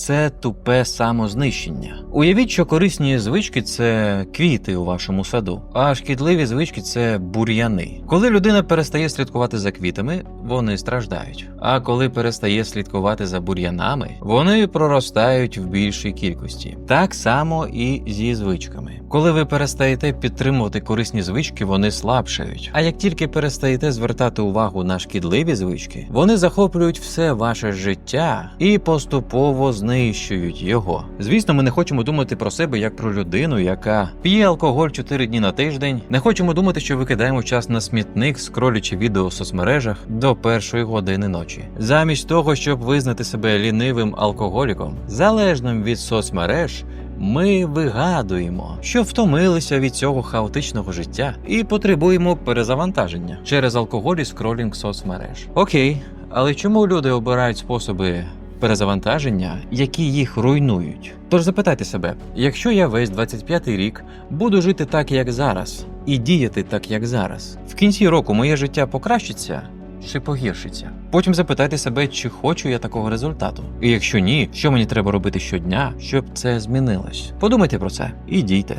це тупе самознищення. Уявіть, що корисні звички це квіти у вашому саду, а шкідливі звички це бур'яни. Коли людина перестає слідкувати за квітами, вони страждають. А коли перестає слідкувати за бур'янами, вони проростають в більшій кількості. Так само і зі звичками. Коли ви перестаєте підтримувати корисні звички, вони слабшають. А як тільки перестаєте звертати увагу на шкідливі звички, вони захоплюють все ваше життя і поступово знищують його. Звісно, ми не хочемо думати про себе як про людину, яка п'є алкоголь 4 дні на тиждень. Не хочемо думати, що викидаємо час на смітник, скролячи відео в соцмережах до першої години ночі. Замість того, щоб визнати себе лінивим алкоголіком, залежним від соцмереж. Ми вигадуємо, що втомилися від цього хаотичного життя і потребуємо перезавантаження через алкоголь і скролінг соцмереж. Окей, але чому люди обирають способи перезавантаження, які їх руйнують? Тож запитайте себе, якщо я весь 25-й рік буду жити так, як зараз, і діяти так, як зараз, в кінці року моє життя покращиться чи погіршиться. Потім запитайте себе, чи хочу я такого результату. І якщо ні, що мені треба робити щодня, щоб це змінилось. Подумайте про це і дійте.